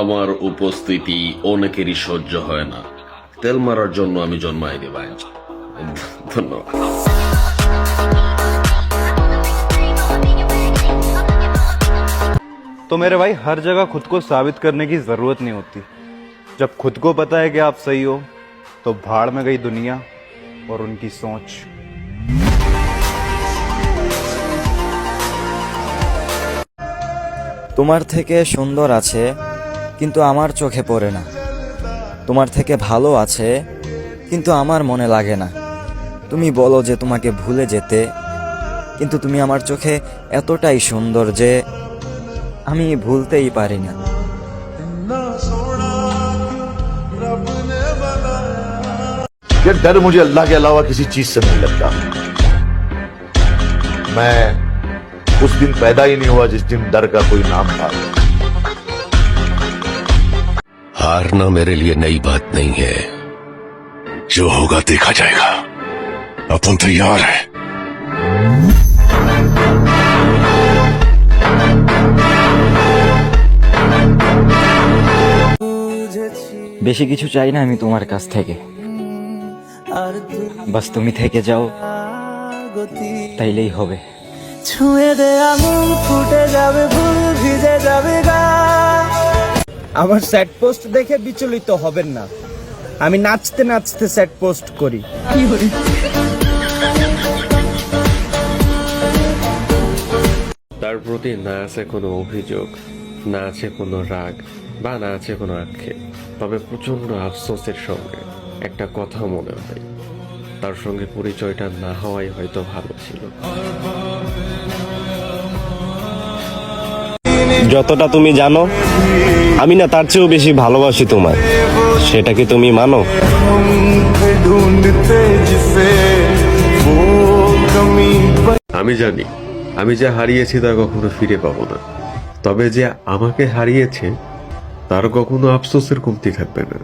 আমার উপস্থিতি অনেকেরই সহ্য হয় না তেল মারার জন্য আমি জন্মাইনি ভাই ধন্যবাদ तो मेरे भाई हर जगह खुद को साबित करने की जरूरत नहीं होती जब खुद को पता है कि आप सही हो तो भाड़ में गई दुनिया और उनकी सोच তোমার থেকে সুন্দর আছে কিন্তু আমার চোখে পড়ে না তোমার থেকে ভালো আছে কিন্তু আমার মনে লাগে না তুমি বলো যে তোমাকে ভুলে যেতে কিন্তু তুমি আমার চোখে এতটাই সুন্দর যে আমি ভুলতেই পারি না ये डर मुझे अल्लाह के अलावा किसी चीज से नहीं लगता मैं उस दिन पैदा ही नहीं हुआ जिस दिन डर का कोई नाम था हारना मेरे लिए नई बात नहीं है जो होगा देखा जाएगा अपन तैयार है বেশি কিছু চাই না আমি তোমার কাছ থেকে বাস তুমি থেকে যাও তাইলেই হবে ছুঁয়ে দে আঙুল ফুটে যাবে ফুল ভিজে যাবে গা আমার সেট পোস্ট দেখে বিচলিত হবেন না। আমি নাচতে নাচতে সেট পোস্ট করি। তার প্রতি না আছে কোনো অভিযোগ, না আছে কোনো রাগ, বা না আছে কোনো আক্ষেপ। তবে প্রচণ্ড আফসোসের সঙ্গে একটা কথা মনে হয়। তার সঙ্গে পরিচয়টা না হওয়াই হয়তো ভালো ছিল। যতটা তুমি জানো, আমি না তার চেয়েও বেশি ভালোবাসি তোমায়। সেটা কি তুমি মানো? আমি জানি, আমি যা হারিয়েছি তা কখনো ফিরে পাবো না। তবে যে আমাকে হারিয়েছে, তার কখনো আফসোসের কমতি থাকবে না।